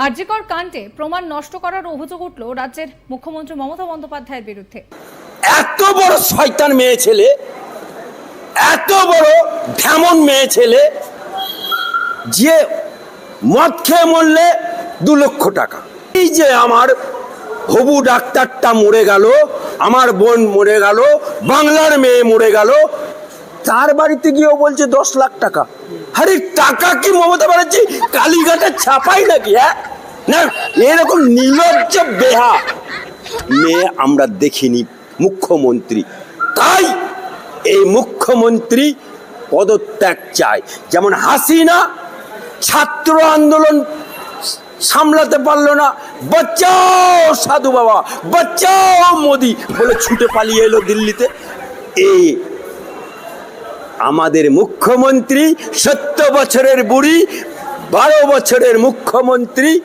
আরজিকর কাণ্ডে প্রমাণ নষ্ট করার অভিযোগ উঠল রাজ্যের মুখ্যমন্ত্রী মমতা বন্দ্যোপাধ্যায়ের বিরুদ্ধে। এত বড় শয়তান মেয়ে ছেলে, এত বড় ঢেমন মেয়ে ছেলে, যে মদ খেয়ে মরলে দু লক্ষ টাকা। এই যে আমার হবু ডাক্তারটা মরে গেল, আমার বোন মরে গেল, বাংলার মেয়ে মরে গেল তার বাড়িতে গিয়েও বলছে দশ লাখ টাকা। আরে টাকা কি মমতা ব্যানার্জি? কালীঘাটে ছাপাই নাকি হ্যাঁ? না, এরকম নির্লজ্জ বেহা মেয়ে আমরা দেখিনি, মুখ্যমন্ত্রী। তাই এই মুখ্যমন্ত্রী পদত্যাগ চায়। যেমন হাসিনা ছাত্র আন্দোলন সামলাতে পারল না বাচ্চাও সাধু বাবা বাচ্চাও মোদি বলে ছুটে পালিয়ে এলো দিল্লিতে। এই আমাদের মুখ্যমন্ত্রী সত্তর বছরের বুড়ি, বারো বছরের মুখ্যমন্ত্রী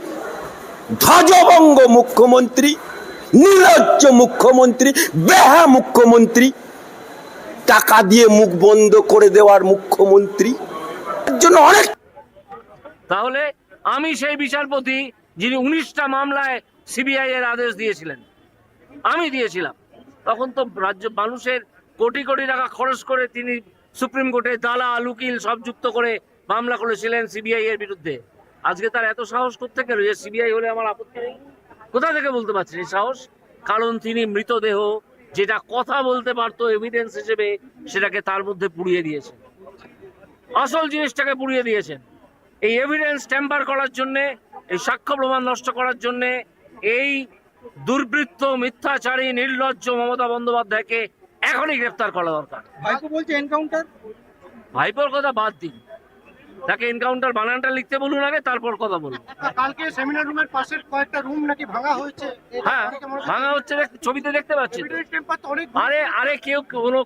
ধ্বজভঙ্গ মুখ্যমন্ত্রী নির্লজ্জ মুখ্যমন্ত্রী, বেহা মুখ্যমন্ত্রী, টাকা দিয়ে মুখ বন্ধ করে দেওয়ার মুখ্যমন্ত্রী। জন্য অনেক তাহলে আমি সেই বিচারপতি যিনি উনিশটা মামলায় সিবিআই এর আদেশ দিয়েছিলেন। আমি দিয়েছিলাম। তখন তো রাজ্য মানুষের কোটি কোটি টাকা খরচ করে তিনি সুপ্রিম কোর্টে দালা লুকিল সব যুক্ত করে মামলা করেছিলেন সিবিআই এর বিরুদ্ধে। আজকে তার এত সাহস করতে গেল যে সিবিআই হলে আমার আপত্তি নেই। কোথা থেকে বলতে পারছেন এই সাহস? কারণ তিনি মৃতদেহ যেটা কথা বলতে পারতো এভিডেন্স হিসেবে সেটাকে তার মধ্যে পুড়িয়ে দিয়েছেন। আসল জিনিসটাকে পুড়িয়ে দিয়েছেন। এই এভিডেন্স টেম্পার করার জন্যে, এই সাক্ষ্য প্রমাণ নষ্ট করার জন্যে, এই দুর্বৃত্ত, মিথ্যাচারী, নির্লজ্জ মমতা বন্দ্যোপাধ্যায়কে এখনই গ্রেফতার করা দরকার। ভাইপো বলছে এনকাউন্টার ভাইপোর কথা বাদ দিন। তাকে এনকাউন্টার বানানটা লিখতে বলুন আগে তারপর কথা বলুন। কালকে সেমিনার রুমের পাশের কয়েকটা রুম নাকি ভাঙা হয়েছে? হ্যাঁ ভাঙা হচ্ছে ছবিতে দেখতে পাচ্ছি আরে আরে কেউ কোনো